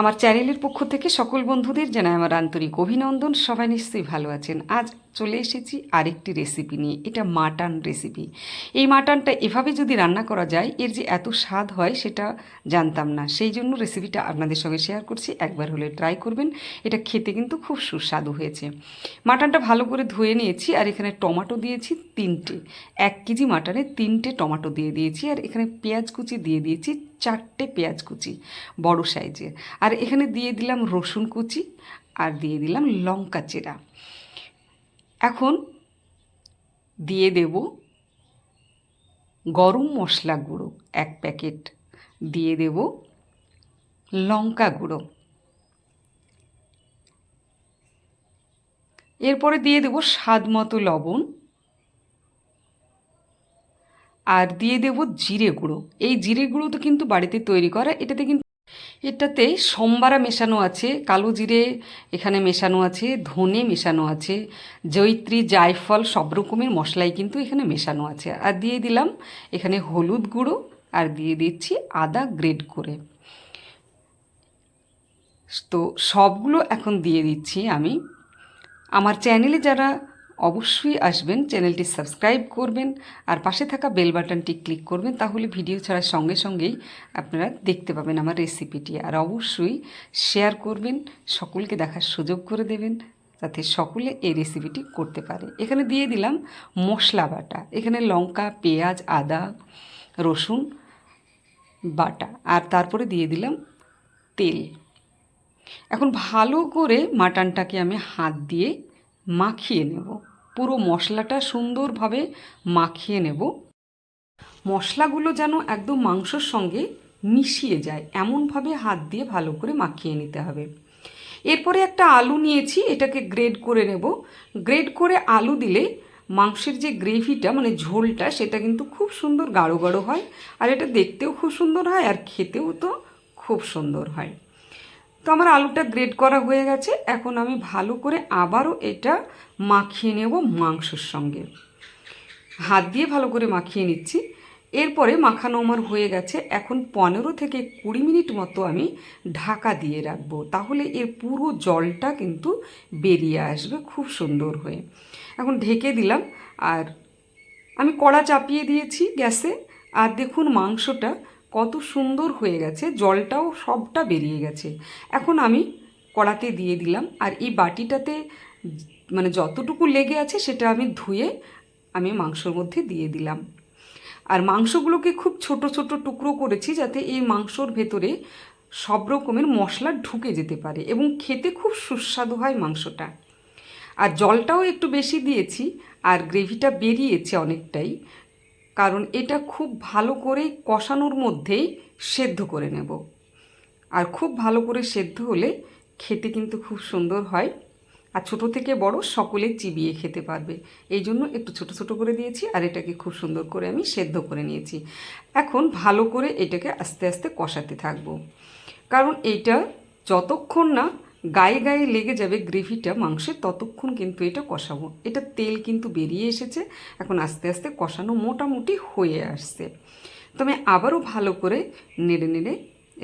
আমার চ্যানেলের পক্ষ থেকে সকল বন্ধুদের জানাই আমার আন্তরিক অভিনন্দন। সবাই নিশ্চয়ই ভালো আছেন। আজ চলে এসেছি আরেকটি রেসিপি নিয়ে। এটা মাটন রেসিপি এই মাটনটা এভাবে যদি রান্না করা যায়, এর যে এত স্বাদ হয় সেটা জানতাম না। সেই জন্য রেসিপিটা আপনাদের সঙ্গে শেয়ার করছি। একবার হলে ট্রাই করবেন। এটা খেতে কিন্তু খুব সুস্বাদু হয়েছে। মাটনটা ভালো করে ধুয়ে নিয়েছি আর এখানে টমাটো দিয়েছি তিনটে। এক কেজি মাটনে তিনটে টমাটো দিয়ে দিয়েছি আর এখানে পেঁয়াজ কুচি দিয়ে দিয়েছি চারটে পেঁয়াজ কুচি, বড় সাইজের। আর এখানে দিয়ে দিলাম রসুন কুচি আর দিয়ে দিলাম লঙ্কা চেরা। এখন দিয়ে দেব গরম মশলা গুঁড়ো, এক প্যাকেট। দিয়ে দেব লঙ্কা গুঁড়ো। এরপরে দিয়ে দেব স্বাদ মতো লবণ। আর দিয়ে দেব জিরে গুঁড়ো। এই জিরে গুঁড়ো তো কিন্তু বাড়িতে তৈরি করা, এটাতে কিন্তু এটাতে সম্বারা মেশানো আছে, কালো জিরে এখানে মেশানো আছে, ধনে মেশানো আছে জৈত্রী জায়ফল সব রকমের মশলাই কিন্তু এখানে মেশানো আছে। আর দিয়ে দিলাম এখানে হলুদ গুঁড়ো আর দিয়ে দিচ্ছি আদা গ্রেড করে। তো সবগুলো এখন দিয়ে দিচ্ছি আমি। আমার চ্যানেলে যারা অবশ্যই আসবেন, চ্যানেলটি সাবস্ক্রাইব করবেন আর পাশে থাকা বেল বাটনটি ক্লিক করবেন, তাহলে ভিডিও ছাড়ার সঙ্গে সঙ্গেই আপনারা দেখতে পাবেন আমার রেসিপিটি। আর অবশ্যই শেয়ার করবেন, সকলকে দেখার সুযোগ করে দেবেন, যাতে সকলে এই রেসিপিটি করতে পারে। এখানে দিয়ে দিলাম মশলা বাটা, এখানে লঙ্কা, পেঁয়াজ, আদা, রসুন বাটা, আর তারপরে দিয়ে দিলাম তেল। এখন ভালো করে মাটনটাকে আমি হাত দিয়ে মাখিয়ে নেব। পুরো মশলাটা সুন্দরভাবে মাখিয়ে নেব। মশলাগুলো যেন একদম মাংসর সঙ্গে মিশিয়ে যায়, এমনভাবে হাত দিয়ে ভালো করে মাখিয়ে নিতে হবে। এরপরে একটা আলু নিয়েছি, এটাকে গ্রেড করে নেব। গ্রেড করে আলু দিলে মাংসের যে গ্রেভিটা মানে ঝোলটা, সেটা কিন্তু খুব সুন্দর গাঢ় গাঢ় হয়। আর এটা দেখতেও খুব সুন্দর হয়, আর খেতেও তো খুব সুন্দর হয়। তো আমার আলুটা গ্রেড করা হয়ে গেছে। এখন আমি ভালো করে আবারও এটা মাখিয়ে নেব মাংসর সঙ্গে। হাত দিয়ে ভালো করে মাখিয়ে নিচ্ছি। এরপরে মাখানো আমার হয়ে গেছে। এখন পনেরো থেকে কুড়ি মিনিট মতো আমি ঢাকা দিয়ে রাখব। তাহলে এর পুরো জলটা কিন্তু বেরিয়ে আসবে খুব সুন্দর হয়ে। এখন ঢেকে দিলাম। আর আমি কড়া চাপিয়ে দিয়েছি গ্যাসে। আর দেখুন মাংসটা কত সুন্দর হয়ে গেছে, জলটাও সবটা বেরিয়ে গেছে। এখন আমি কড়াতে দিয়ে দিলাম, আর এই বাটিটাতে মানে যতটুকু লেগে আছে সেটা আমি ধুয়ে আমি মাংসর মধ্যে দিয়ে দিলাম। আর মাংসগুলোকে খুব ছোট ছোট টুকরো করেছি যাতে এই মাংসর ভেতরে সব রকমের মশলা ঢুকে যেতে পারে এবং খেতে খুব সুস্বাদু হয় মাংসটা। আর জলটাও একটু বেশি দিয়েছি, আর গ্রেভিটা বেরিয়েছে অনেকটাই। কারণ এটা খুব ভালো করে কষানোর মধ্যেই সেদ্ধ করে নেব। আর খুব ভালো করে সেদ্ধ হলে খেতে কিন্তু খুব সুন্দর হয়। আর ছোটো থেকে বড় সকলে চিবিয়ে খেতে পারবে। এই জন্য একটু ছোট ছোট করে দিয়েছি আর এটাকে খুব সুন্দর করে আমি সেদ্ধ করে নিয়েছি। এখন ভালো করে এটাকে আস্তে আস্তে কষাতে থাকব। কারণ এইটা যতক্ষণ না গায়ে গায়ে লেগে যাবে গ্রেভিটা মাংসের ততক্ষণ কিন্তু এটা কষাবো। এটা তেল কিন্তু বেরিয়ে এসেছে, এখন আস্তে আস্তে কষানো মোটামুটি হয়ে আসছে। তো আমি আবারও ভালো করে নেড়ে নেড়ে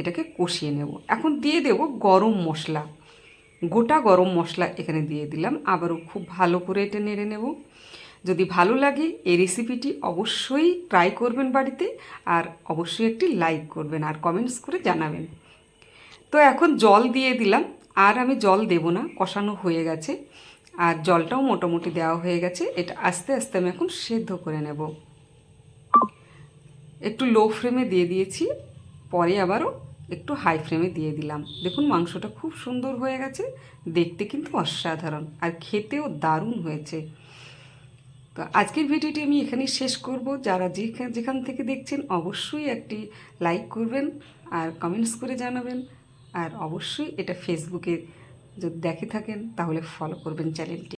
এটাকে কষিয়ে নেব। এখন দিয়ে দেব গরম মশলা। গোটা গরম মশলা এখানে দিয়ে দিলাম। আবারও খুব ভালো করে এটা নেড়ে নেব। যদি ভালো লাগে এই রেসিপিটি অবশ্যই ট্রাই করবেন বাড়িতে আর অবশ্যই একটি লাইক করবেন আর কমেন্টস করে জানাবেন। তো এখন জল দিয়ে দিলাম। আর আমি জল দেব না, কষানো হয়ে গেছে। আর জলটাও মোটামুটি দেওয়া হয়ে গেছে, এটা আস্তে আস্তে আমি এখন সেদ্ধ করে নেব। একটু লো ফ্লেমে দিয়ে দিয়েছি, পরে আবারও একটু হাই ফ্লেমে দিয়ে দিলাম। দেখুন মাংসটা খুব সুন্দর হয়ে গেছে, দেখতে কিন্তু অসাধারণ আর খেতেও দারুণ হয়েছে। তো আজকের ভিডিওটি আমি এখানেই শেষ করব। যারা যেখান যেখান থেকে দেখছেন, অবশ্যই একটি লাইক করবেন আর কমেন্টস করে জানাবেন। আর অবশ্যই এটা ফেসবুকে যদি দেখে থাকেন তাহলে ফলো করবেন চ্যানেলটি